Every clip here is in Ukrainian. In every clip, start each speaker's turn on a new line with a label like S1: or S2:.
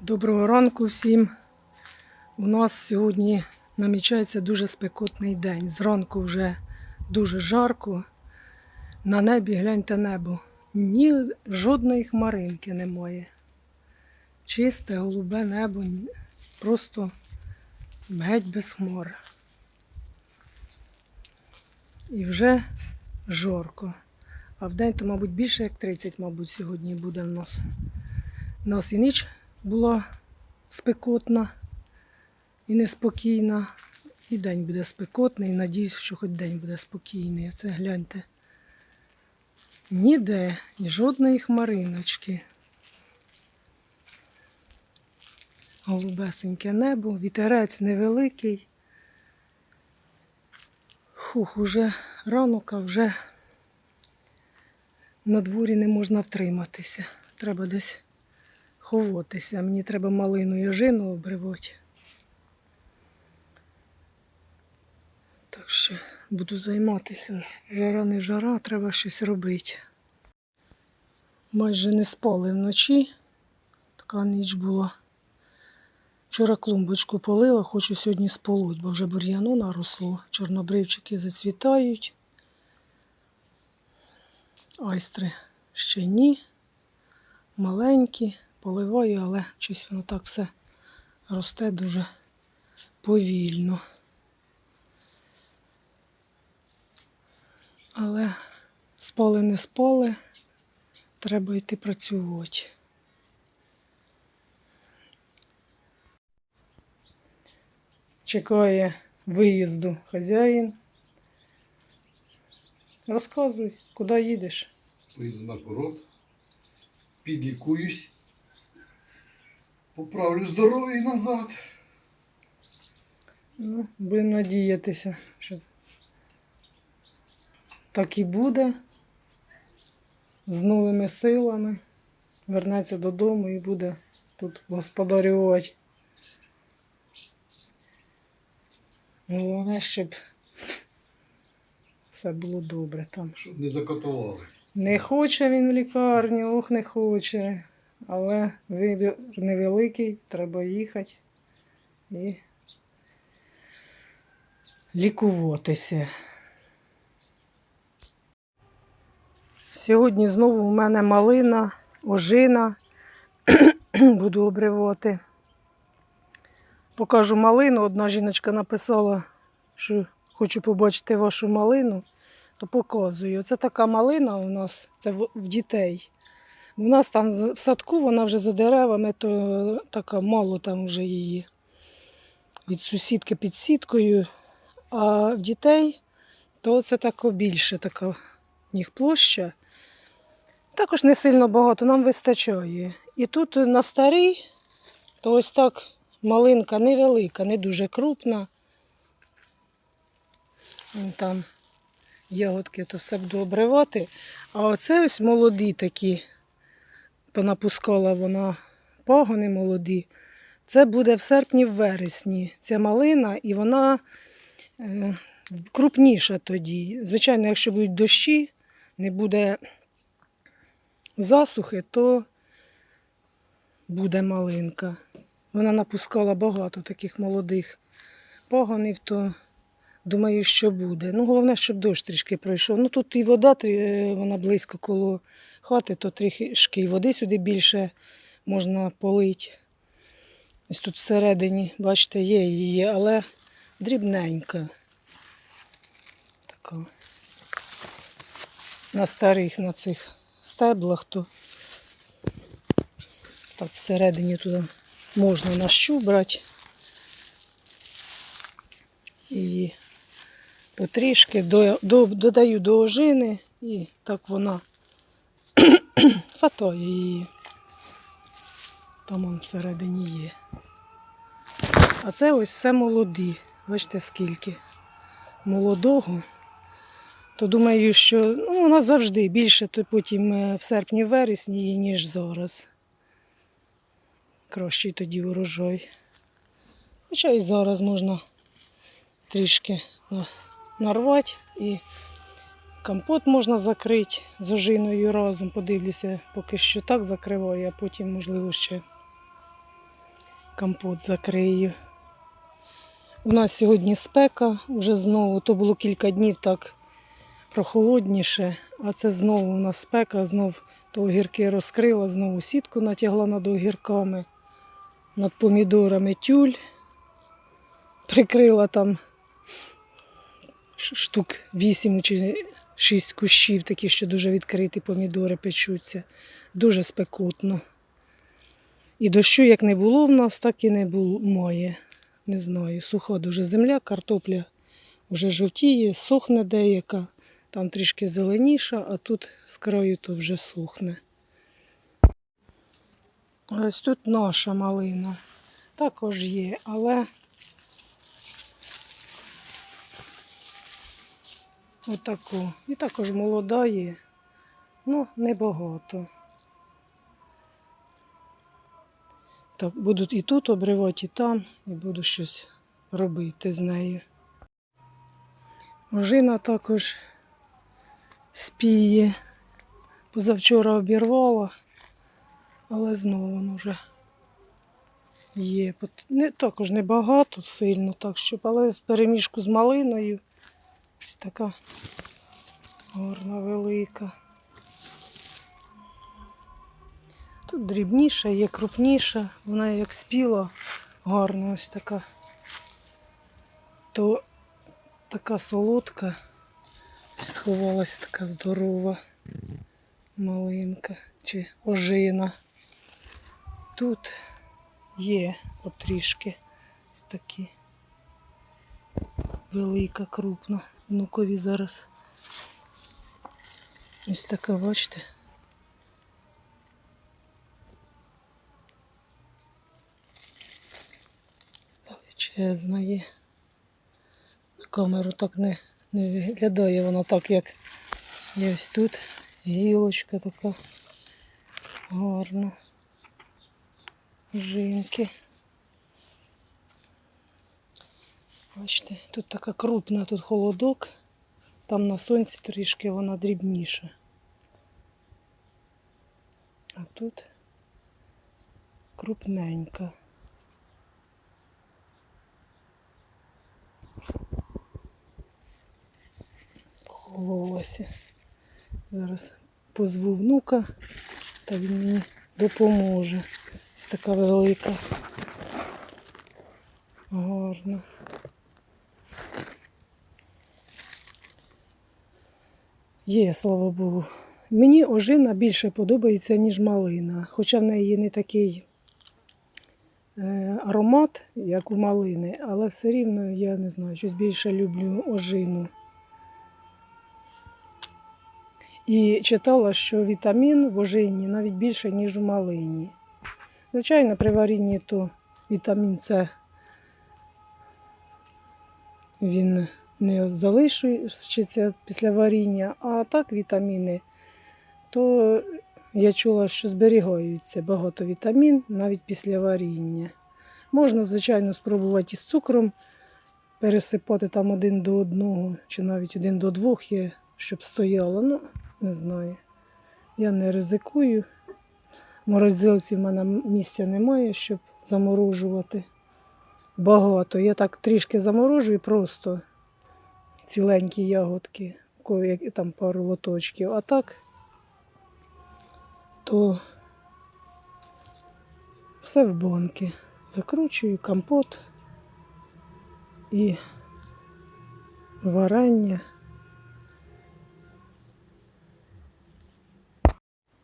S1: Доброго ранку всім. У нас сьогодні намічається дуже спекотний день. Зранку вже дуже жарко. На небі гляньте небо. Ні жодної хмаринки немає. Чисте, голубе небо, просто геть без хмар. І вже жарко. А в день то, мабуть, більше як 30, мабуть, сьогодні буде в нас. У нас і ніч була спекотна і неспокійна. І день буде спекотний. Надіюсь, що хоч день буде спокійний. Це гляньте. Ніде ні жодної хмариночки. Голубесеньке небо, вітерець невеликий. Хух, уже ранок, а вже на дворі не можна втриматися. Треба десь ховатися. Мені треба малину і обривати. Так що буду займатися. Жара не жара, треба щось робити. Майже не спали вночі. Така ніч була. Вчора клумбочку полила, хочу сьогодні сполоть, бо вже бур'яну наросло. Чорнобривчики зацвітають. Айстри ще ні. Маленькі, поливаю, але щось воно так все росте дуже повільно. Але спали не спали, треба йти працювати. Чекає виїзду хазяїн. Розказуй, куди їдеш?
S2: Вийду на город, підлікуюсь, поправлю здоров'я і назад.
S1: Ну, будемо надіятися, що так і буде. З новими силами. Вернеться додому і буде тут господарювати. Головне, щоб все було добре там.
S2: Щоб не закатували.
S1: Не хоче він в лікарню, ох, не хоче. Але вибір невеликий, треба їхати і лікуватися. Сьогодні знову у мене малина, ожина. Буду обривати. Покажу малину. Одна жіночка написала, що хочу побачити вашу малину то показую. Це така малина у нас, це в, в дітей. У нас там в садку вона вже за деревами, то така мало там вже її від сусідки під сіткою. А в дітей то це тако більше така в площа. Також не сильно багато, нам вистачає. І тут на старій, то ось так малинка невелика, не дуже крупна. Вон Там ягодки, то все буду обривати. А оце ось молоді такі, понапускала вона пагони молоді. Це буде в серпні, в ця малина, і вона е, крупніша тоді. Звичайно, якщо будуть дощі, не буде засухи, то буде малинка. Вона напускала багато таких молодих пагонів, то Думаю, що буде. Ну, головне, щоб дощ трішки пройшов. Ну тут і вода, вона близько коло хати, то трішки води сюди більше можна полити. Ось тут всередині, бачите, є її, але дрібненька. Така. На старих на цих стеблах, то так всередині туди можна нащубрати. Її потрішки до, до, додаю до ожини і так вона фатає її. Там он всередині є. А це ось все молоді. Бачите, скільки молодого. То думаю, що ну, вона завжди більше, то потім е, в серпні-вересні ніж зараз. Кращий тоді урожай. Хоча і зараз можна трішки нарвати і компот можна закрити з ожиною разом. Подивлюся, поки що так закриваю, а потім, можливо, ще компот закрию. У нас сьогодні спека, вже знову, то було кілька днів так прохолодніше, а це знову у нас спека, знов то огірки розкрила, знову сітку натягла над огірками, над помідорами тюль, прикрила там штук 8 чи 6 кущів, такі, що дуже відкриті помідори печуться. Дуже спекотно. І дощу як не було в нас, так і не було має. Не знаю, суха дуже земля, картопля вже жовтіє, сохне деяка, там трішки зеленіша, а тут з краю то вже сохне. Ось тут наша малина. Також є, але отаку. І також молода є, ну небагато. Так, буду і тут обривати, і там, і буду щось робити з нею. Ожина також спіє. Позавчора обірвала, але знову вже є. Також небагато сильно, так щоб, але в переміжку з малиною. Ось така гарна велика. Тут дрібніша, є крупніша, вона як спіла гарна, ось така. То така солодка, сховалася така здорова малинка чи ожина. Тут є отрішки такі. Велика, крупна. Внукові зараз. Ось така, бачите. Величезна є. На камеру так не, не виглядає воно так, як є ось тут. Гілочка така гарна. Жінки. Бачите, тут така крупна, тут холодок. Там на сонці трішки вона дрібніша. А тут крупненька. Похололася. Зараз позву внука, та він мені допоможе. Ось така велика. Гарна. Є, слава Богу. Мені ожина більше подобається, ніж малина. Хоча в неї не такий е, аромат, як у малини, але все рівно я не знаю, щось більше люблю ожину. І читала, що вітамін в ожині навіть більше, ніж в малині. Звичайно, при варінні то вітамін С він не залишиться після варіння, а так вітаміни, то я чула, що зберігаються багато вітамін навіть після варіння. Можна, звичайно, спробувати із цукром пересипати там один до одного, чи навіть один до двох є, щоб стояло. Ну, не знаю. Я не ризикую. Морозилці в мене місця немає, щоб заморожувати багато. Я так трішки заморожую просто ціленькі ягодки, там пару лоточків. А так, то все в банки. Закручую компот і варення.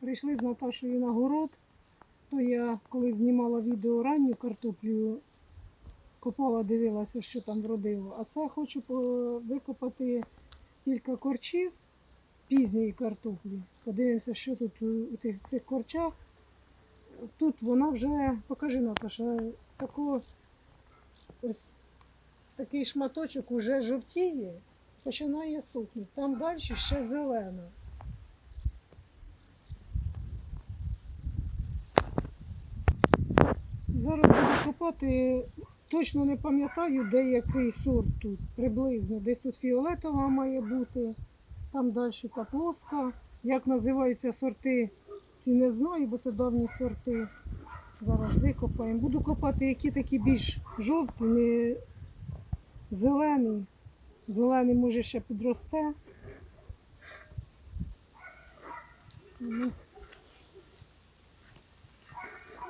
S1: Прийшли з Наташою на город, то я коли знімала відео ранню картоплю, копала, дивилася, що там вродило. А це хочу викопати кілька корчів пізньої картоплі. Подивимося, що тут у, тих цих корчах. Тут вона вже, покажи Наташа, тако, ось такий шматочок уже жовтіє, починає сухнути. Там далі ще зелено. Зараз буду копати, точно не пам'ятаю, де який сорт тут, приблизно. Десь тут фіолетова має бути, там далі та плоска. Як називаються сорти, ці не знаю, бо це давні сорти. Зараз викопаємо. Буду копати які такі більш жовті, не зелені. Зелений може ще підросте. Ну,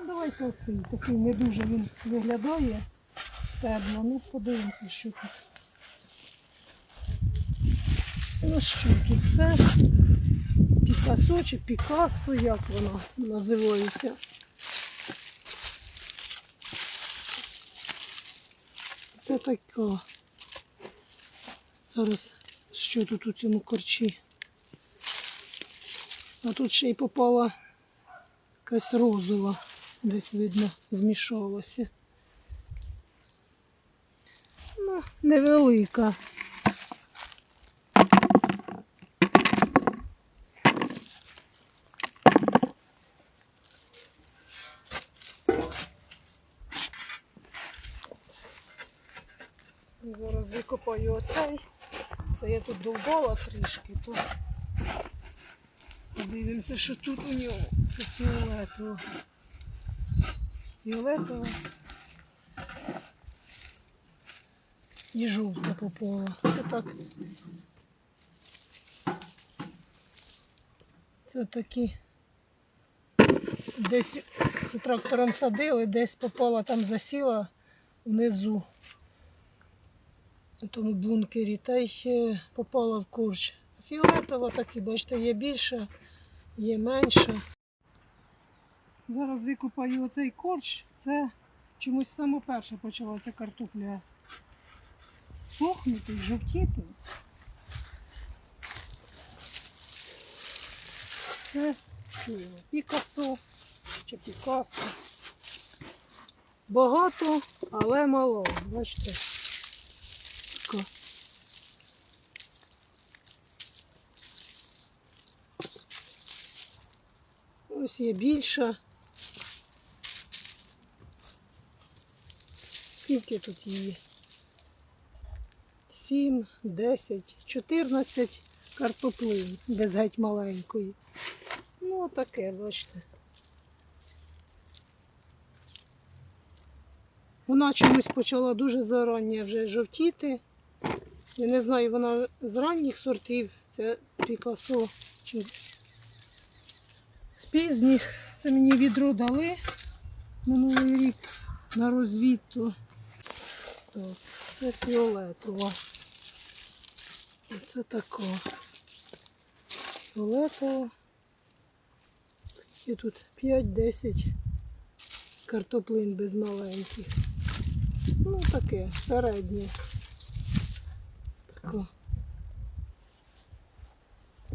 S1: давайте оцей такий не дуже він виглядає стебло. Ну, подивимося, що тут. Ну що тут це? Пікасо чи Пікасо, як воно називається. Це така. Зараз що тут у цьому корчі? А тут ще й попала якась розова, десь видно, змішалася. Невелика. Зараз викопаю оцей. Це я тут довбала трішки, то подивимося, що тут у нього. Це фіолетово. Фіолетово. І жовта попала. Це так. Це такі. Десь це трактором садили, десь попала там засіла внизу у тому бункері, та й попала в курч. Фіолетова такі, бачите, є більша, є менша. Зараз викопаю оцей корч. Це чомусь саме перше почала ця картопля сохнути, жовтіти. Це Пікасо чи Пікасо. Багато, але мало. Бачите. Така. Ось є більша. Скільки тут її? 7, 10, 14 картоплин без геть маленької. Ну, таке, бачите. Вона чомусь почала дуже зарання вже жовтіти. Я не знаю, вона з ранніх сортів, це Пікасо чи з пізніх. Це мені відро дали минулий рік на розвідту. Так, це фіолетова. Оце така. Фіолетова. І тут 5-10 картоплин без маленьких. Ну таке, середнє. Така.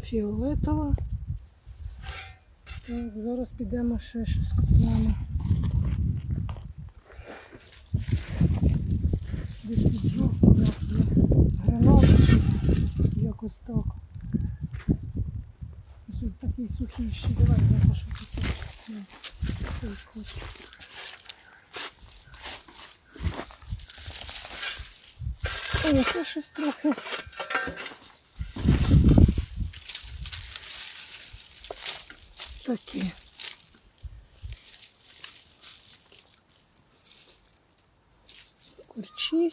S1: Фіолетова. Так, зараз підемо ще щось купимо. Десь під жовту у нас є гранат. Якось так. Ось тут такий сухіший. Давай запашу тут. Ну, цей хочу. О, це щось трохи. Таке. Курчі.